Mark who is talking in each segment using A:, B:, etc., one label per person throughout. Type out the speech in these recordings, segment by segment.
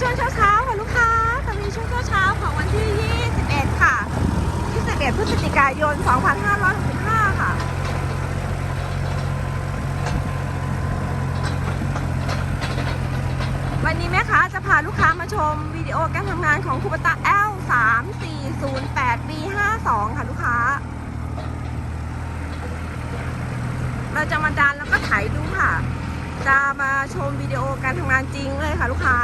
A: ช่วงเช้าๆค่ะลูกค้าจนนี้ช่วงเช้าๆของวันที่ 21 ค่ะ 21 พฤศจิกายน 2565 ค่ะวันนี้แม่ค้าจะพาลูกค้ามาชมวิดีโอการทำงานของคูปตา L 3 4 0 8 B 5 2ค่ะลูกค้า เราจะมาดันแล้วก็ถ่ายดูค่ะ จะมาชมวิดีโอการทำงานจริงเลยค่ะลูกค้า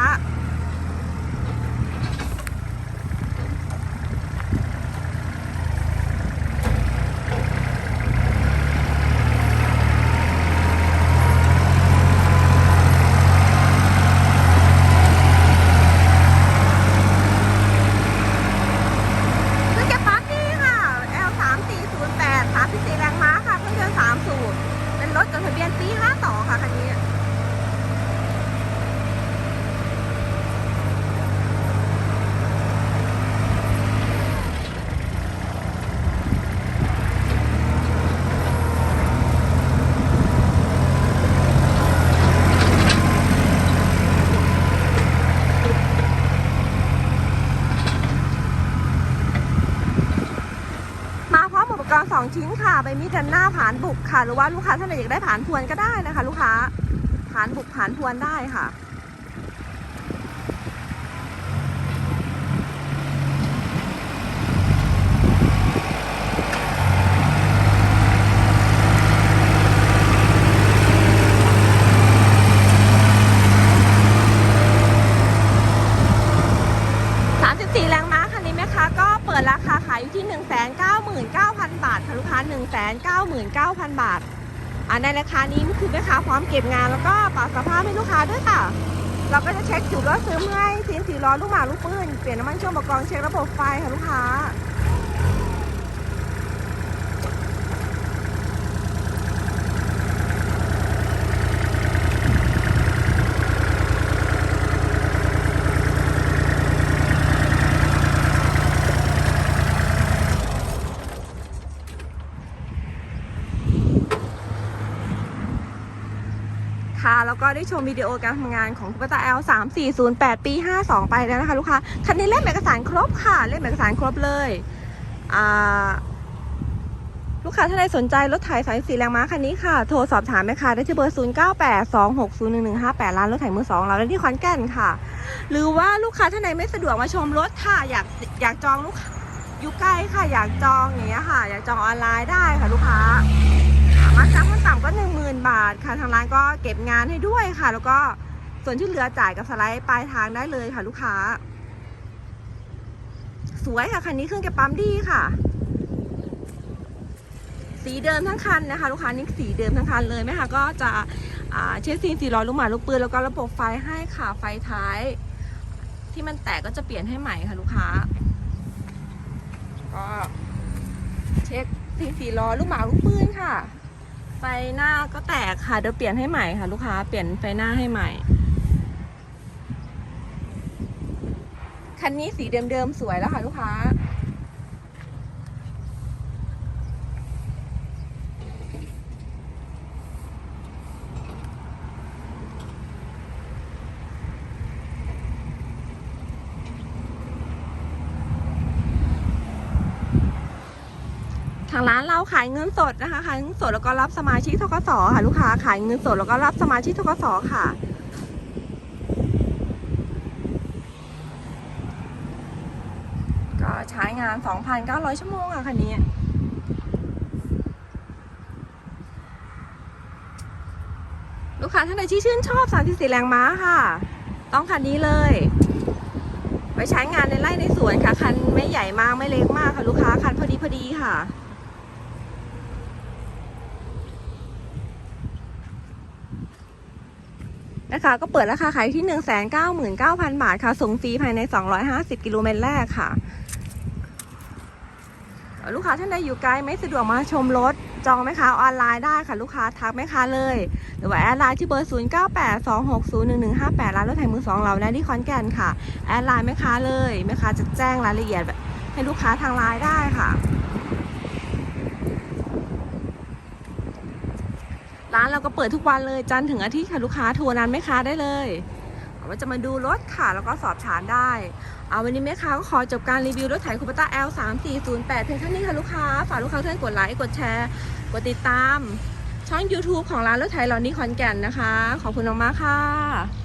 A: กรสอมอุปกรณ์2ชิ้นค่ะใบมีดกันหน้าผานบุกค่ะ หรือว่าลูกค้าท่านใดอยากได้ผานพวนก็ได้นะคะ ลูกค้าผานบุกผานพวนได้ค่ะ 34 แรงม้าคันนี้ไหมคะ ก็เปิดราคาขายอยู่ที่ 19,000 บาทค่ะลูกค้า 199,000 บาท อ่าในราคานี้คือแม่ค้าพร้อมเก็บงานแล้วก็ปรับสภาพให้ลูกค้าด้วยค่ะ เราก็จะเช็คจุดรถซื้อเมื่อยซีนสีล้อลูกหมาลูกปืนเปลี่ยนน้ำมันช่วงประกองเช็คระบบไฟค่ะลูกค้า คะ แล้วก็ได้ชมวิดีโอการทำงานของคุปตา L 3 4 0 8 ปี 52 ไปแล้วนะคะลูกค้า คันนี้เล่มเอกสารครบค่ะ เล่มเอกสารครบเลยลูกค้าท่านใดสนใจรถไถสายสีแรงม้าคันนี้ค่ะ โทรสอบถามแม่ค้าได้ที่เบอร์ 0 9 8 2 6 0 1 1 5 8 ร้านรถไถมือสองเราได้ที่ขอนแก่นค่ะ หรือว่าลูกค้าท่านใดไม่สะดวกมาชมรถค่ะ อยากอยากจองลูกค้าอยู่ใกล้ค่ะ อยากจองอย่างเงี้ยค่ะ อยากจองออนไลน์ได้ค่ะลูกค้า มาจ้างขั้นต่ำก็หนึ่งหมื่นบาทค่ะทางร้านก็เก็บงานให้ด้วยค่ะ แล้วก็ส่วนที่เหลือจ่ายกับสไลด์ปลายทางได้เลยค่ะ ลูกค้า สวยค่ะ คันนี้เครื่องเก็บปั๊มดีค่ะ สีเดิมทั้งคันนะคะ ลูกค้านี่สีเดิมทั้งคันเลยไหมคะก็จะเช็ดซีนสีล้อลูกหมาลูกปืนแล้วก็ระบบไฟให้ค่ะไฟท้าย ที่มันแตกก็จะเปลี่ยนให้ใหม่ค่ะ ลูกค้า ก็เช็คซีนสีล้อลูกหมาลูกปืนค่ะ ไฟหน้าก็แตกค่ะเดี๋ยวเปลี่ยนให้ใหม่ค่ะ ลูกค้าเปลี่ยนไฟหน้าให้ใหม่ คันนี้สีเดิมๆสวยแล้วค่ะลูกค้า ทางร้านเราขายเงินสดนะคะขายเงินสดแล้วก็รับสมาชิกทกสค่ะลูกค้าขายเงินสดแล้วก็รับสมาชิกทกสค่ะก็ใช้งาน 2,900 ชั่วโมงอะคันนี้ลูกค้าท่านใดที่ชื่นชอบ 34 แรงม้าค่ะ ต้องคันนี้เลยไว้ใช้งานในไร่ในสวนค่ะ คันไม่ใหญ่มากไม่เล็กมากค่ะ ลูกค้าคันพอดีพอดีค่ะ นะคะ ก็เปิดราคาขายที่ 199,000 บาทค่ะ ส่งฟรีภายใน 250 กิโลเมตรแรกค่ะ ลูกค้าท่านใดอยู่ไกลไม่สะดวกมาชมรถ จองไหมคะออนไลน์ได้ค่ะ ลูกค้าทักไหมคะเลย หรือว่าแอดไลน์ที่เบอร์ 0982601158 ร้านรถไถมือสองเราและที่ขอนแก่นค่ะ แอดไลน์ไหมคะเลยไหมคะจะแจ้งรายละเอียดให้ลูกค้าทางไลน์ได้ค่ะ ร้านเราก็เปิดทุกวันเลยจันทร์ถึงอาทิตย์ค่ะลูกค้าโทรนันไหมคะได้เลยว่าจะมาดูรถค่ะแล้วก็สอบถามได้เอาวันนี้แม่ค้าก็ขอจบการรีวิวรถไถคูปต้า L 3 4 0 8เพียงเท่านี้ค่ะลูกค้า ฝากลูกค้าท่านกดไลค์กดแชร์ กดติดตาม ช่อง YouTube ของร้านรถไถเหล่านี้ขอนแก่นนะคะ ขอบคุณมากๆค่ะ